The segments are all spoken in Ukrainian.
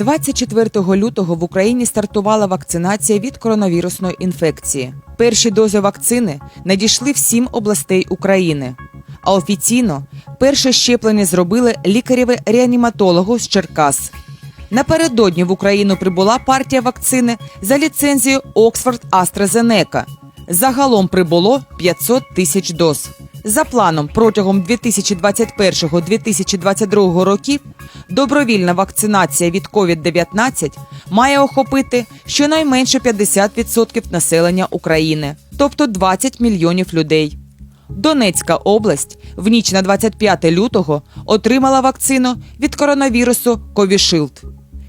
24 лютого в Україні стартувала вакцинація від коронавірусної інфекції. Перші дози вакцини надійшли в сім областей України. А офіційно перше щеплення зробили лікарєві реаніматологу з Черкас. Напередодні в Україну прибула партія вакцини за ліцензією Оксфорд AstraZeneca. Загалом прибуло 500 тисяч доз. За планом, протягом 2021-2022 років добровільна вакцинація від COVID-19 має охопити щонайменше 50% населення України, тобто 20 мільйонів людей. Донецька область в ніч на 25 лютого отримала вакцину від коронавірусу Ковішилд.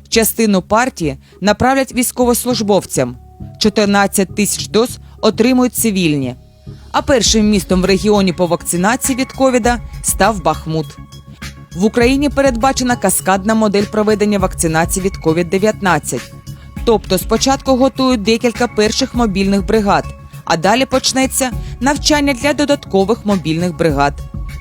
Частину партії направлять військовослужбовцям. 14 тисяч доз отримують цивільні. А першим містом в регіоні по вакцинації від ковіда став Бахмут. В Україні передбачена каскадна модель проведення вакцинації від COVID-19. Тобто спочатку готують декілька перших мобільних бригад, а далі почнеться навчання для додаткових мобільних бригад.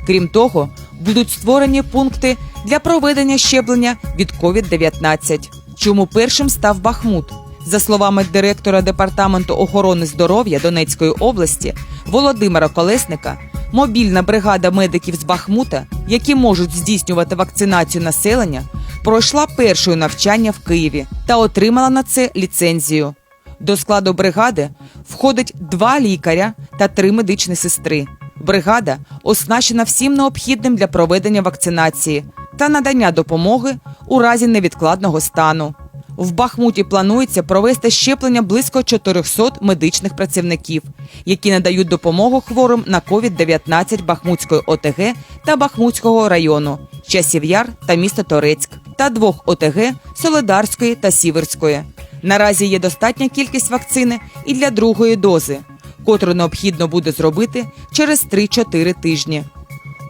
Крім того, будуть створені пункти для проведення щеплення від COVID-19. Чому першим став Бахмут? За словами директора департаменту охорони здоров'я Донецької області Володимира Колесника, мобільна бригада медиків з Бахмута, які можуть здійснювати вакцинацію населення, пройшла першою навчання в Києві та отримала на це ліцензію. До складу бригади входить два лікаря та три медичні сестри. Бригада оснащена всім необхідним для проведення вакцинації та надання допомоги у разі невідкладного стану. В Бахмуті планується провести щеплення близько 400 медичних працівників, які надають допомогу хворим на COVID-19 Бахмутської ОТГ та Бахмутського району, Часів Яр та місто Торецьк, та двох ОТГ Солидарської та Сіверської. Наразі є достатня кількість вакцини і для другої дози, котру необхідно буде зробити через 3-4 тижні.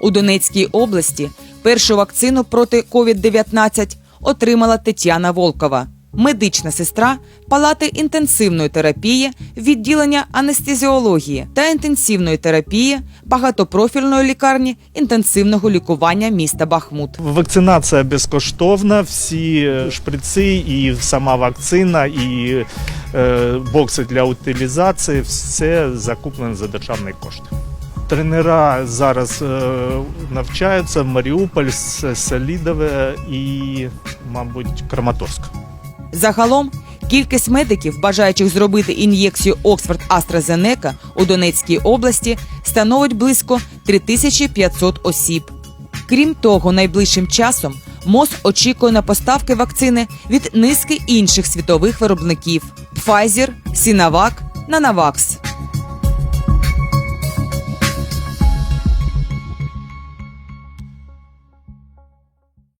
У Донецькій області першу вакцину проти COVID-19 отримала Тетяна Волкова, медична сестра палати інтенсивної терапії, відділення анестезіології та інтенсивної терапії багатопрофільної лікарні інтенсивного лікування міста Бахмут. Вакцинація безкоштовна, всі шприци і сама вакцина, і е, бокси для утилізації все закуплено за державний кошт. Тренера зараз е, навчаються Маріуполь, С- Селідове і, мабуть, Краматорськ. Загалом кількість медиків, бажаючих зробити ін'єкцію Оксфорд AstraZeneca у Донецькій області, становить близько 3500 осіб. Крім того, найближчим часом МОЗ очікує на поставки вакцини від низки інших світових виробників: Pfizer, Sinovac, Nanavax.